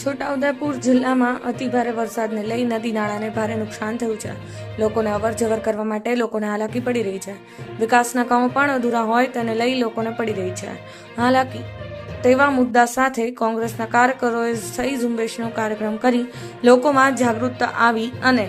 છોટાઉદેપુર જિલ્લામાં અતિભારે વરસાદને લઈ નદી નાળાને ભારે નુકસાન થયું છે. લોકોને અવર જવર કરવા માટે લોકોને હાલાકી પડી રહી છે. વિકાસના કામો પણ અધૂરા હોય તેને લઈ લોકોને પડી રહી છે. હાલાકી તેવા મુદ્દા સાથે કોંગ્રેસના કાર્યકરોએ સહી ઝુંબેશનો કાર્યક્રમ કરી લોકોમાં જાગૃતતા આવી અને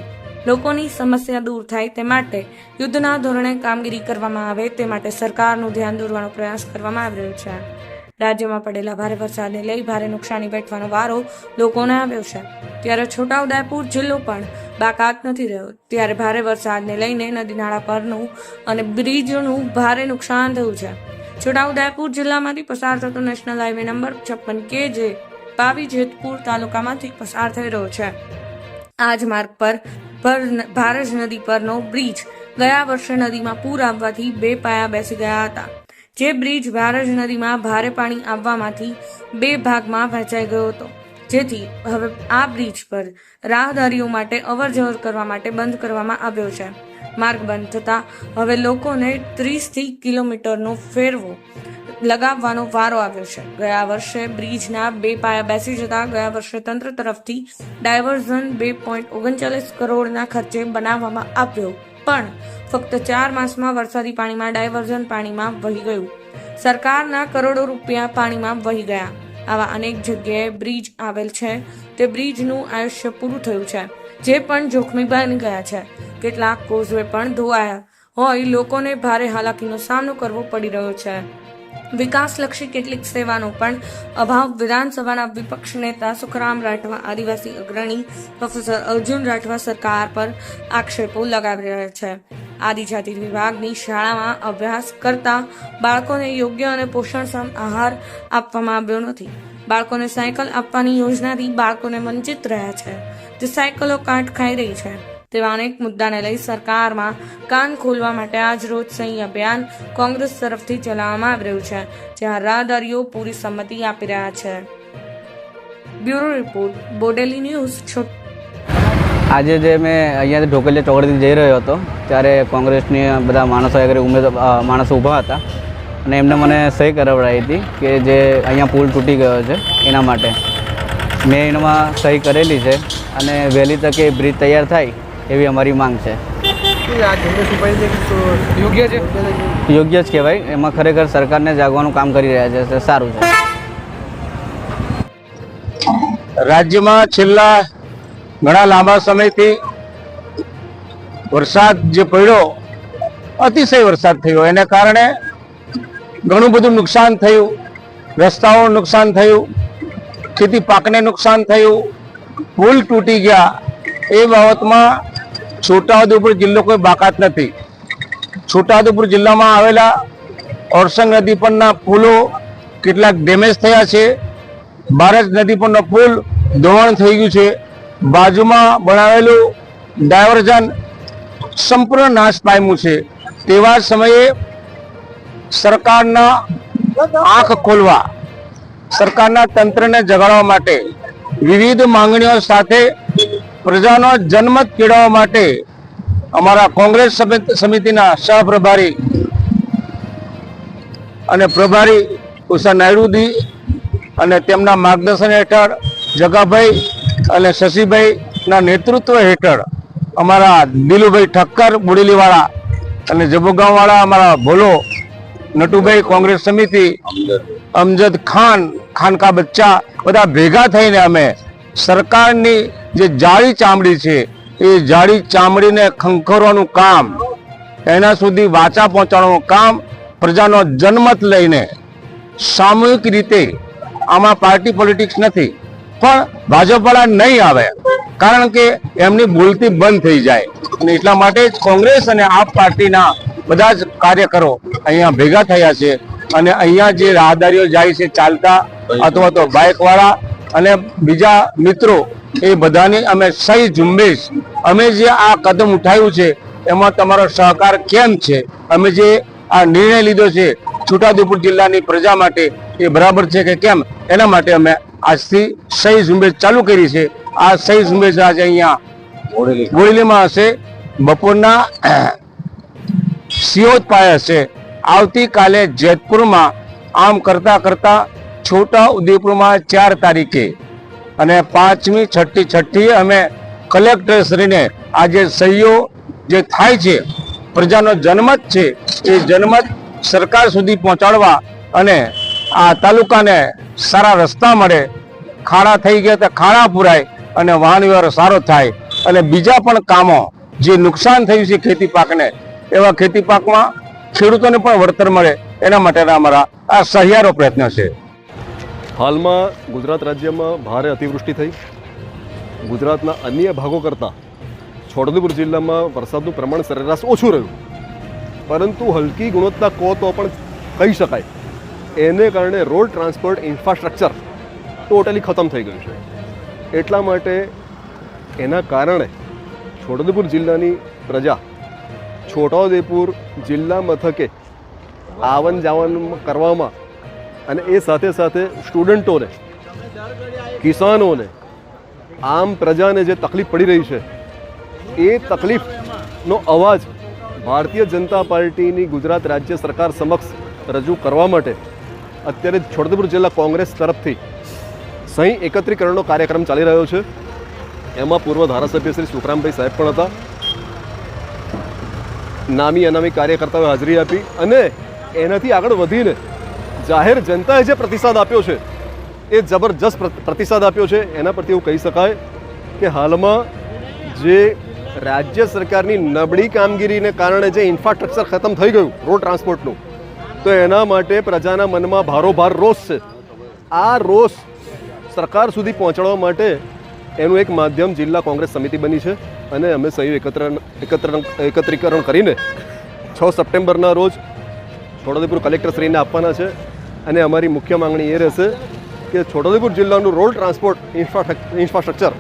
લોકોની સમસ્યા દૂર થાય તે માટે યુદ્ધના ધોરણે કામગીરી કરવામાં આવે તે માટે સરકારનું ધ્યાન દોરવાનો પ્રયાસ કરવામાં આવી રહ્યો છે. રાજ્યમાં પડેલા ભારે વરસાદને લઈ ભારે નુકસાની વેઠવાનો વારો લોકોને આવ્યો છે. ત્યારે છોટાઉદેપુર જિલ્લો પણ બાકાત નથી રહ્યો. ત્યારે ભારે વરસાદને લઈને નદી નાળા પરનું અને બ્રિજનું ભારે નુકસાન થયું છે. છોટાઉદેપુર જિલ્લામાંથી પસાર થતો નેશનલ હાઈવે નંબર છપ્પન કે જે પાવી જેતપુર તાલુકામાંથી પસાર થઈ રહ્યો છે. આ જ માર્ગ પર પર ભારજ નદી પરનો બ્રિજ ગયા વર્ષે નદીમાં પૂર આવવાથી બે પાયા બેસી ગયા હતા. જે બ્રિજ ભારજ નદીમાં ભારે પાણી આવવામાંથી બે ભાગમાં વહેંચાઈ ગયો હતો. જેથી હવે આ બ્રિજ પર રાહદારીઓ માટે અવરજવર કરવા માટે બંધ કરવામાં આવ્યો છે. માર્ગ બંધ થતાં હવે લોકોને ત્રીસથી કિલોમીટરનો ફેરવો લગાવવાનો વારો આવ્યો છે. ગયા વર્ષે બ્રિજના બે પાયા બેસી જતા ગયા વર્ષે તંત્ર તરફથી ડાયવર્ઝન બે પોઈન્ટ ઓગણચાલીસ કરોડના ખર્ચે બનાવવામાં આવ્યો પણ ફક્ત ચાર માસમાં વરસાદી પાણીમાં ડાયવર્ઝન પાણીમાં વહી ગયું. સરકારના કરોડો રૂપિયા પાણીમાં વહી ગયા. આવા અનેક જગ્યાએ બ્રિજ આવેલ છે. તે બ્રિજનું આયુષ્ય પૂરું થયું છે. જે પણ જોખમી બની ગયા છે. કેટલાક કોઝવે પણ ધોવાયા. હોય, લોકોને ભારે હાલાકીનો સામનો કરવો પડી રહ્યો છે. વિકાસલક્ષી કેટલીક સેવાનો પણ અભાવ. વિધાનસભાના વિપક્ષ નેતા સુખરામ રાઠવા, આદિવાસી અગ્રણી પ્રોફેસર અર્જુન રાઠવા સરકાર પર આક્ષેપો લગાવી રહ્યા છે. આદિજાતિ વિભાગની શાળામાં અભ્યાસ કરતા બાળકોને યોગ્ય અને પોષણક્ષમ આહાર આપવામાં આવ્યો નથી. બાળકોને સાયકલ આપવાની યોજનાથી બાળકોને વંચિત રહ્યા છે. તે સાયકલો કાટ ખાઈ રહી છે. તેવા અનેક મુદ્દાને લઈ સરકારમાં કાન ખોલવા માટે આજ રોજ સહી અભિયાન કોંગ્રેસ તરફથી ચલાવવામાં આવી રહ્યું છે, જ્યાં રાહદારીઓ પૂરી સંમતિ આપી રહ્યા છે. બ્યુરો રિપોર્ટ, બોડેલી ન્યૂઝ આજે જે મેં અહીંયાથી ઢોકલિયા ચોકડીથી જઈ રહ્યો હતો, ત્યારે કોંગ્રેસની બધા માણસો ઉમેદ માણસો ઊભા હતા. અને એમને મને સહી કરાવડાવી હતી કે જે અહીંયા પુલ તૂટી ગયો છે, એના માટે. મેં એમાં સહી કરેલી છે અને વહેલી તકે બ્રિજ તૈયાર થાય એવી અમારી માંગ છે. યોગ્ય છે? યોગ્ય જ કહેવાય. એમાં ખરેખર સરકારને જાગવાનું કામ કરી રહ્યા છે સારું છે. રાજ્યમાં છેલ્લા ઘણા લાંબા સમયથી વરસાદ જે પડ્યો અતિશય વરસાદ થયો. એને કારણે ઘણું બધું નુકસાન થયું. રસ્તાઓ નુકસાન થયું. ખેતી પાકને નુકસાન થયું. પુલ તૂટી ગયા. એ બાબતમાં છોટાઉદેપુર જિલ્લો કોઈ બાકાત નથી. છોટાઉદેપુર જિલ્લામાં આવેલા ઓરસંગ નદી પરના પુલો કેટલાક ડેમેજ થયા છે. બારજ નદી પરનો પુલ ધોવાણ થઈ ગયું છે. બાજુમાં બનાવેલું ડાયવર્ઝન સંપૂર્ણ નાશ પામ્યું છે. તેવા સમયે સરકારના આંખ ખોલવા, સરકારના તંત્રને જગાડવા માટે વિવિધ માંગણીઓ સાથે પ્રજાનો જનમત કેળવવા માટે અમારા કોંગ્રેસ સમિત- સમિતિના સહપ્રભારી અને પ્રભારી ઉષા નાયડુદી અને તેમના માર્ગદર્શન હેઠળ જગાભાઈ અને શશીભાઈના નેતૃત્વ હેઠળ અમારા દિલુભાઈ ઠક્કર બુડેલીવાળા અને જબુગાંવવાળા અમારા ભોલો નટુભાઈ કોંગ્રેસ સમિતિ, અમજદ ખાન, ખાનકા બચ્ચા બધા ભેગા થઈને અમે સરકારની જે જાળી ચામડી છે એ જાળી ચામડીને ખંખરવાનું કામ એના સુધી વાચા પહોંચાડવાનું કામ પ્રજાનો જનમત લઈને સામૂહિક રીતે આમાં પાર્ટી પોલિટિક્સ નથી પણ ભાજપવાળા નહીં આવે કારણ કે એમની ભૂલથી બંધ થઈ જાય. અને એટલા માટે જ કોંગ્રેસ અને આપ પાર્ટીના બધા જ કાર્યકરો અહીંયા ભેગા થયા છે અને અહીંયા જે રાહદારીઓ જાય છે ચાલતા અથવા તો બાઇકવાળા અને બીજા મિત્રો એ બધાની અમે સહી ઝુંબેશ. અમે જે આ કદમ ઉઠાવ્યું છે એમાં તમારો સહકાર કેમ છે? અમે જે આ નિર્ણય લીધો છે છોટાઉદેપુર જિલ્લાની પ્રજા માટે એ બરાબર છે કે કેમ? એના માટે અમે આજથી સહી ઝુંબેશ ચાલુ કરી છે. આ સહી ઝુંબેશ આજે અહીંયા બોરેલીમાં હશે. બપોરના સિયોજ પાયા હશે. આવતીકાલે જેતપુરમાં આમ કરતા કરતા છોટા ઉદેપુરમાં ચાર તારીખે અને પાંચમી, છઠ્ઠી છઠ્ઠી અમે કલેક્ટરશ્રીને આ જે સહીઓ જે થાય છે, પ્રજાનો જનમત છે, એ જનમત સરકાર સુધી પહોંચાડવા અને આ તાલુકાને સારા રસ્તા મળે, ખાડા થઈ ગયા તો ખાડા પુરાય અને વાહન વ્યવહાર સારો થાય. અને બીજા પણ કામો, જે નુકસાન થયું છે ખેતી પાકને, એવા ખેતી પાકમાં ખેડૂતોને પણ વળતર મળે, એના માટેના અમારા આ સહિયારો પ્રયત્ન છે. હાલમાં ગુજરાત રાજ્યમાં ભારે અતિવૃષ્ટિ થઈ. ગુજરાતના અન્ય ભાગો કરતાં છોટાઉદેપુર જિલ્લામાં વરસાદનું પ્રમાણ સરેરાશ ઓછું રહ્યું. પરંતુ હલકી ગુણવત્તા કહો તો પણ કહી શકાય. એને કારણે રોડ ટ્રાન્સપોર્ટ ઇન્ફ્રાસ્ટ્રક્ચર ટોટલી ખતમ થઈ ગયું છે. એટલા માટે એના કારણે છોટાઉદેપુર જિલ્લાની પ્રજા છોટાઉદેપુર જિલ્લા મથકે આવન જાવન કરવામાં અને એ સાથે સાથે સ્ટુડન્ટોને, કિસાનોને, આમ પ્રજાને જે તકલીફ પડી રહી છે, એ તકલીફનો અવાજ ભારતીય જનતા પાર્ટીની ગુજરાત રાજ્ય સરકાર સમક્ષ રજૂ કરવા માટે અત્યારે છોટાઉદેપુર જિલ્લા કોંગ્રેસ તરફથી સહી એકત્રીકરણનો કાર્યક્રમ ચાલી રહ્યો છે. એમાં પૂર્વ ધારાસભ્ય શ્રી સુખરામભાઈ સાહેબ પણ હતા. નામી અનામી કાર્યકર્તાઓએ હાજરી આપી અને એનાથી આગળ વધીને જાહેર જનતાએ જે પ્રતિસાદ આપ્યો છે, એ જબરજસ્ત પ્રતિસાદ આપ્યો છે. એના પરથી એવું કહી શકાય કે હાલમાં જે રાજ્ય સરકારની નબળી કામગીરીને કારણે જે ઇન્ફ્રાસ્ટ્રક્ચર ખતમ થઈ ગયું, રોડ ટ્રાન્સપોર્ટનું, તો એના માટે પ્રજાના મનમાં ભારોભાર રોષ છે. આ રોષ સરકાર સુધી પહોંચાડવા માટે એનું એક માધ્યમ જિલ્લા કોંગ્રેસ સમિતિ બની છે અને અમે સહી એકત્ર એકત્ર, એકત્રીકરણ કરીને છ સપ્ટેમ્બરના રોજ છોટાઉદેપુર કલેક્ટરશ્રીને આપવાના છે. અને અમારી મુખ્ય માંગણી એ રહેશે કે છોટાઉદેપુર જિલ્લાનું રોડ ટ્રાન્સપોર્ટ ઇન્ફ્રાસ્ટ્રક્ચર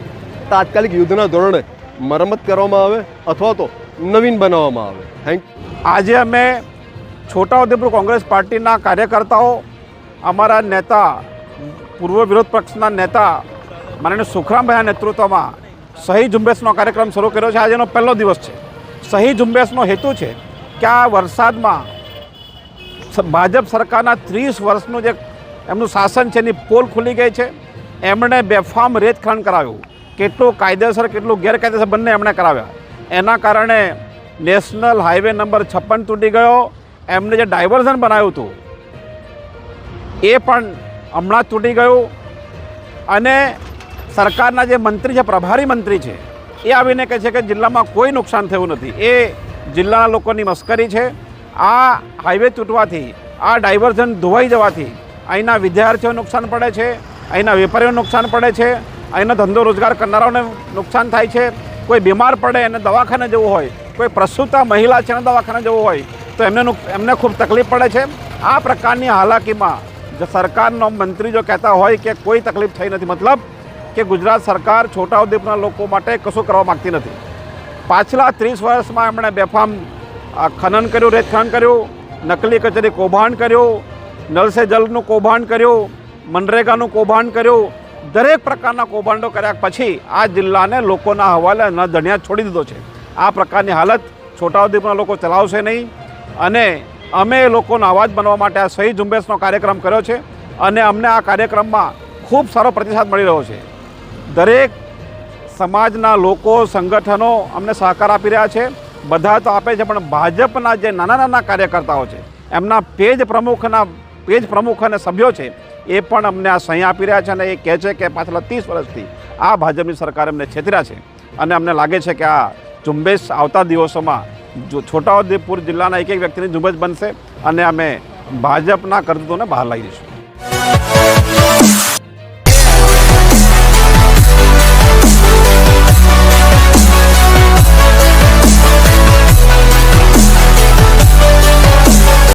તાત્કાલિક યુદ્ધના ધોરણે મરમત કરવામાં આવે અથવા તો નવીન બનાવવામાં આવે. થેન્ક આજે અમે છોટાઉદેપુર કોંગ્રેસ પાર્ટીના કાર્યકર્તાઓ, અમારા નેતા, પૂર્વ વિરોધ પક્ષના નેતા, માનનીય સુખરામભાઈના નેતૃત્વમાં સહી ઝુંબેશનો કાર્યક્રમ શરૂ કર્યો છે. આજેનો પહેલો દિવસ છે. સહી ઝુંબેશનો હેતુ છે કે આ વરસાદમાં ભાજપ સરકારના ત્રીસ વર્ષનું જે એમનું શાસન છે એની પોલ ખુલી ગઈ છે. એમણે બેફામ રેતખાણ કરાવ્યું. કેટલું કાયદેસર, કેટલું ગેરકાયદેસર બંને એમણે કરાવ્યા. એના કારણે નેશનલ હાઈવે નંબર છપ્પન તૂટી ગયો. એમને જે ડાયવર્ઝન બનાવ્યું હતું, એ પણ હમણાં તૂટી ગયું. અને સરકારના જે મંત્રી છે, પ્રભારી મંત્રી છે, એ આવીને કહે છે કે જિલ્લામાં કોઈ નુકસાન થયું નથી. એ જિલ્લાના લોકોની મસ્કરી છે. આ હાઈવે તૂટવાથી, આ ડાયવર્ઝન ધોવાઈ જવાથી અહીંના વિદ્યાર્થીઓને નુકસાન પડે છે, અહીંના વેપારીઓને નુકસાન પડે છે, અહીંનો ધંધો રોજગાર કરનારાઓને નુકસાન થાય છે. કોઈ બીમાર પડે એને દવાખાને જવું હોય, કોઈ પ્રસૂતા મહિલા છે એને દવાખાને જવું હોય, તો એમને એમને ખૂબ તકલીફ પડે છે. આ પ્રકારની હાલાકીમાં જો સરકારનો મંત્રી જો કહેતા હોય કે કોઈ તકલીફ થઈ નથી, મતલબ કે ગુજરાત સરકાર છોટાઉદેપુરના લોકો માટે કશું કરવા માગતી નથી. પાછલા ત્રીસ વર્ષમાં એમણે બેફામ આ, ખનન કર્યું રેતખાણ કર્યું નકલી કચેરી કૌભાંડ કર્યું નલ જલનું કૌભાંડ કર્યું મનરેગાનું કૌભાંડ કર્યું દરેક પ્રકારના કૌભાંડો કર્યા પછી આ જિલ્લાને લોકોના હવાલે ન ધણિયા છોડી દીધો છે. આ પ્રકારની હાલત છોટાઉદેપુરના લોકો ચલાવશે નહીં અને અમે લોકોનો અવાજ બનવા માટે આ સહી ઝુંબેશનો કાર્યક્રમ કર્યો છે અને અમને આ કાર્યક્રમમાં ખૂબ સારો પ્રતિસાદ મળી રહ્યો છે. દરેક સમાજના લોકો સંગઠનો અમને સહકાર આપી રહ્યા છે. બધા તો આપે છે, પણ ભાજપના જે નાના નાના કાર્યકર્તાઓ છે, એમના પેજ પ્રમુખના પેજ પ્રમુખ અને સભ્યો છે, એ પણ અમને આ સહી આપી રહ્યા છે અને એ કહે છે કે પાછલા ત્રીસ વર્ષથી આ ભાજપની સરકાર એમને છેતર્યા છે. અને અમને લાગે છે કે આ ઝુંબેશ આવતા દિવસોમાં જો છોટાઉદેપુર જિલ્લાના એક એક વ્યક્તિની ઝુંબેશ બનશે અને અમે ભાજપના કરતૂતોને બહાર લાવી દઈશું.